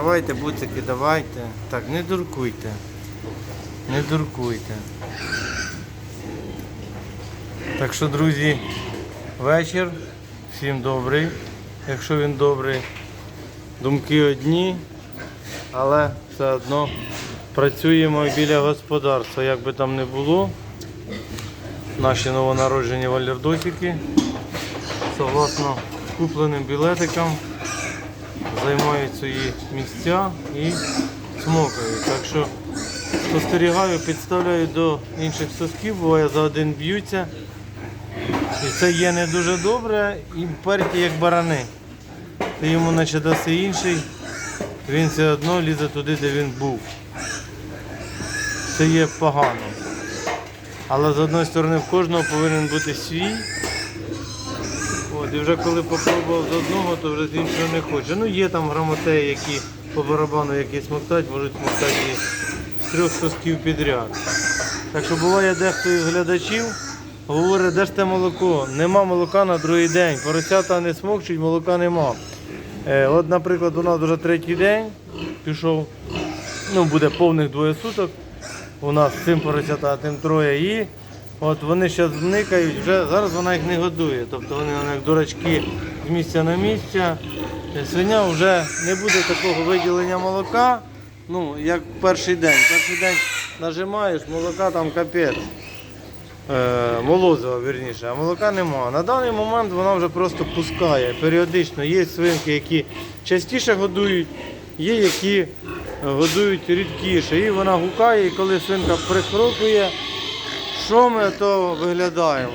Давайте, буцики, давайте. Так, не дуркуйте. Не дуркуйте. Так що, друзі, вечір. Всім добрий. Якщо він добрий, думки одні, але все одно працюємо біля господарства, як би там не було. Наші новонароджені валердосики, согласно купленим білетикам, займають свої місця і смокають. Так що спостерігаю, підставляю до інших сосків, буває за один б'ються. І це є не дуже добре, і перті як барани. Ти йому наче даси інший, він все одно лізе туди, де він був. Це є погано. Але з одної сторони в кожного повинен бути свій. І вже коли попробував з одного, то вже з іншого не хоче. Ну є там грамотеї, які по барабану які смоктать, можуть смоктати і з трьох сосків підряд. Так що буває дехто із глядачів говорить, де ж те молоко? Нема молока на другий день. Поросята не смокчуть, молока нема. Е, от, наприклад, у нас вже третій день пішов, ну буде повних двоє суток. У нас цим поросята, а тим троє. І от вони зараз зникають, вже зараз вона їх не годує. Тобто вони, як дурачки з місця на місця. Е, Свиня вже не буде такого виділення молока, ну, як перший день. Перший день нажимаєш, молока там капець. Е, молозива, вірніше, а молока нема. На даний момент вона вже просто пускає. Періодично є свинки, які частіше годують, є які годують рідкіше. І вона гукає, і коли свинка прихрукує, що ми то виглядаємо.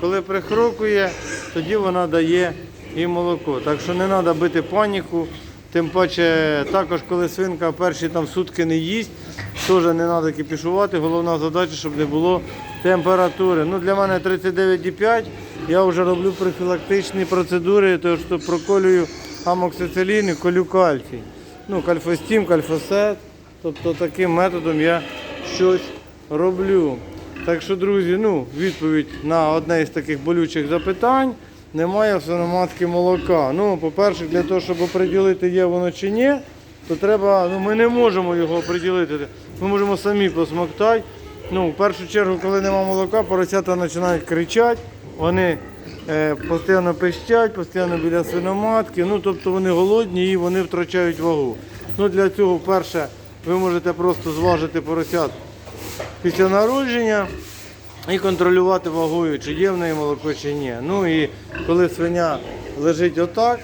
Коли прихрукує, тоді вона дає і молоко. Так що не треба бити паніку. Тим паче, також коли свинка перші там сутки не їсть, теж не треба кипішувати. Головна задача, щоб не було температури. Ну, для мене 39,5. Я вже роблю профілактичні процедури, тому що проколюю амоксицилін і колю кальцій. Ну, кальфостім, кальфосет. Тобто таким методом я щось роблю. Так що, друзі, ну, відповідь на одне із таких болючих запитань. Немає в свиноматки молока. Ну, по-перше, для того, щоб оприділити, є воно чи ні, то треба, ну ми не можемо його оприділити. Ми можемо самі посмоктати. Ну, в першу чергу, коли нема молока, поросята починають кричати, вони е, постійно пищать, постійно біля свиноматки. Ну, тобто вони голодні і вони втрачають вагу. Ну, для цього, вперше, ви можете просто зважити поросят після народження і контролювати вагою, чи є в неї молоко, чи ні. Ну і коли свиня лежить отак,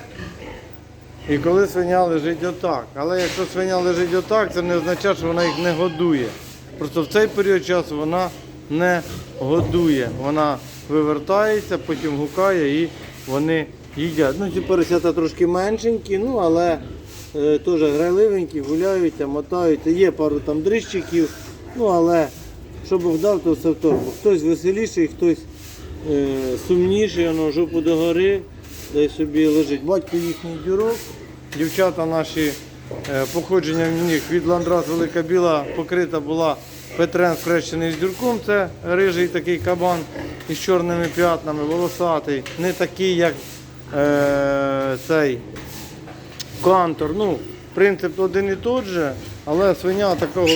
і коли свиня лежить отак. Але якщо свиня лежить отак, це не означає, що вона їх не годує. Просто в цей період часу вона не годує. Вона вивертається, потім гукає і вони їдять. Ну, ці поросята трошки меншенькі, ну але е, теж грайливенькі, гуляються, мотаються. Є пару там дрищиків, ну але що Бог дав, то все в торбу. Хтось веселіший, хтось е, сумніший, воно жопу догори, дай собі лежить. Батько їхній дюрок, дівчата наші е, походження в них від ландрас Велика Біла покрита була Петрен вкрещений з дюрком. Це рижий такий кабан із чорними п'ятнами, волосатий, не такий, як е, цей кантор. Ну, принцип один і той же, але свиня такого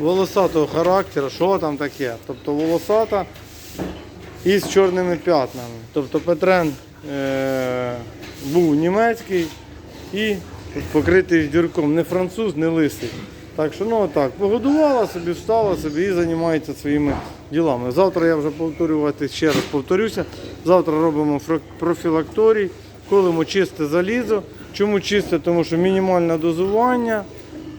волосатого характеру, що там таке? Тобто волосата і з чорними п'ятнами. Тобто Петрен е, був німецький і покритий дюрком. Не француз, не лисий. Так що ну отак, погодувала собі, встала собі і займається своїми ділами. Завтра я вже повторювати, ще раз повторюся. Завтра робимо профілакторій, колимо чисте залізо. Чому чисте? Тому що мінімальне дозування.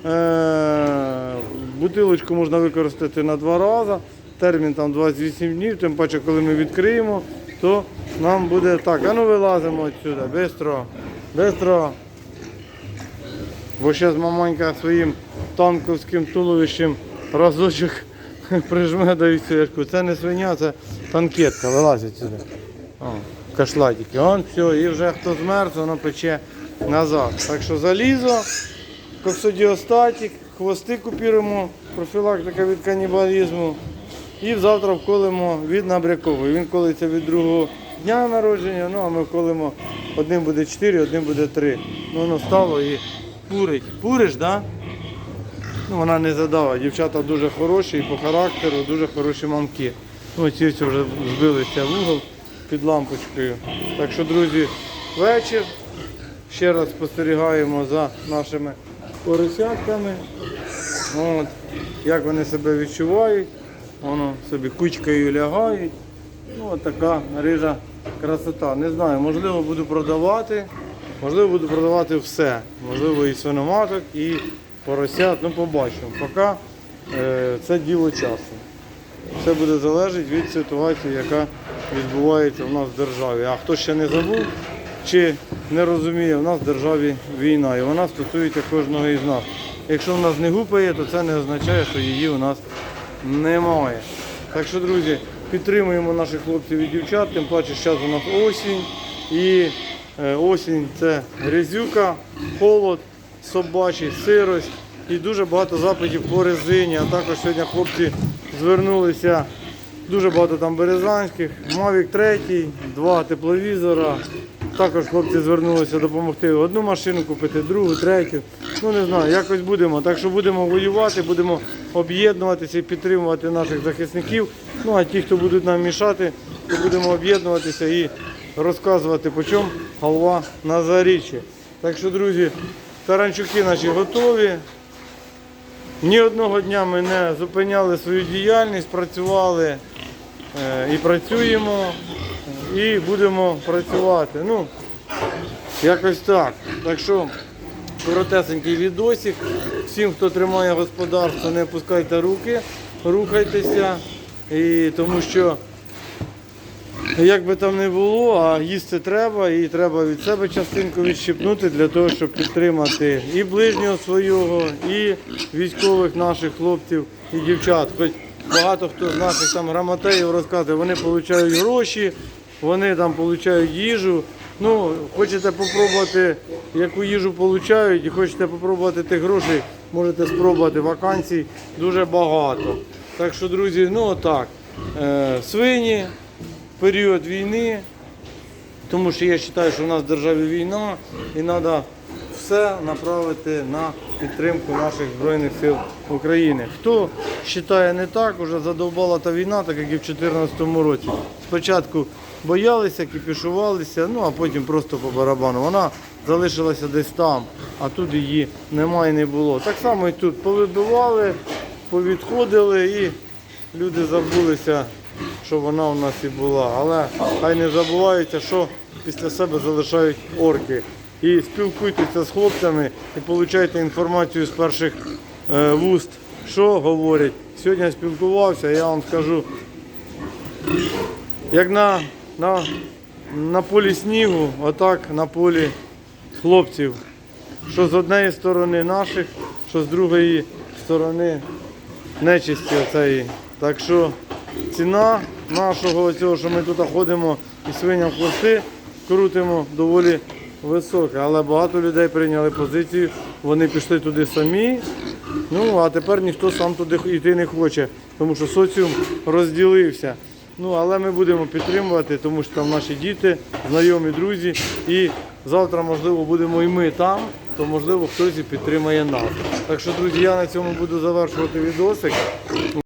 Е, бутилочку можна використати на два рази. Термін там 28 днів, тим паче, коли ми відкриємо, то нам буде так. А ну вилазимо відсюди, швидко, швидко. Бо зараз мамонька своїм танковським туловищем разочок прижме до вісірку. Це не свиня, це танкетка, вилазить сюди. О, кашлатики. Он все, і вже хто змерз, воно пече назад. Так що залізо, коксодіостатик, хвости купіруємо, профілактика від канібалізму. І завтра вколимо від набрякової. Він колиться від другого дня народження, ну а ми вколимо, одним буде 4, одним буде 3. Ну воно стало і Пурить. Пуриш, да? Ну, вона не задала. Дівчата дуже хороші і по характеру, дуже хороші мамки. Ну, ці вже збилися в угол під лампочкою. Так що, друзі, вечір. Ще раз спостерігаємо за нашими поросятками. От, як вони себе відчувають. Воно собі кучкою лягають. Ну, от така рижа красота. Не знаю, можливо, буду продавати. Можливо, буду продавати все. Можливо, і свиноматок, і поросят. Ну, побачимо. Поки е, це діло часу. Все буде залежати від ситуації, яка відбувається в нас в державі. А хто ще не забув чи не розуміє, в нас в державі війна, і вона стосується кожного із нас. Якщо в нас не гупає, то це не означає, що її у нас немає. Так що, друзі, підтримуємо наших хлопців і дівчат, тим паче зараз у нас осінь. І е, осінь це грязюка, холод, собачий, сирость і дуже багато запитів по резині. А також сьогодні хлопці звернулися. Дуже багато там березанських, Mavic 3, два тепловізора. Також хлопці звернулися допомогти одну машину купити, другу, третю. Ну не знаю, якось будемо. Так що будемо воювати, будемо об'єднуватися і підтримувати наших захисників. Ну а ті, хто будуть нам мішати, то будемо об'єднуватися і розказувати, по чому голова на заріччі. Так що, друзі, таранчуки наші готові. Ні одного дня ми не зупиняли свою діяльність, працювали е, і працюємо, і будемо працювати. Ну, якось так. Так що коротесенький відосик. Всім, хто тримає господарство, не опускайте руки, рухайтеся. І тому що як би там не було, а їсти треба, і треба від себе частинку відщипнути для того, щоб підтримати і ближнього свого, і військових наших хлопців і дівчат. Хоч багато хто з наших там грамотеїв розказує, вони отримують гроші, вони там отримують їжу. Ну, хочете попробувати, яку їжу отримують, і хочете попробувати тих грошей, можете спробувати вакансій дуже багато. Так що, друзі, ну отак. Е, свині, період війни, тому що я вважаю, що в нас в державі війна і треба все направити на підтримку наших Збройних сил України. Хто вважає не так, вже задовбала та війна, так як і в 2014 році. Спочатку боялися, кіпішувалися, ну а потім просто по барабану. Вона залишилася десь там, а тут її немає і не було. Так само і тут повибивали, повідходили і люди забулися, що вона у нас і була. Але хай не забуваються, що після себе залишають орки. І спілкуйтеся з хлопцями і получайте інформацію з перших е, вуст, що говорять. Сьогодні я спілкувався, я вам скажу, як на, на, на полі снігу, отак на полі хлопців. Що з однієї сторони наших, що з другої сторони нечисті оцеї. Так що ціна нашого цього, що ми тут ходимо і свиням хвости крутимо, доволі висока. Але багато людей прийняли позицію, вони пішли туди самі. Ну, а тепер ніхто сам туди йти не хоче, тому що соціум розділився. Ну, але ми будемо підтримувати, тому що там наші діти, знайомі, друзі. І завтра, можливо, будемо і ми там, то можливо хтось і підтримає нас. Так що, друзі, я на цьому буду завершувати відосик.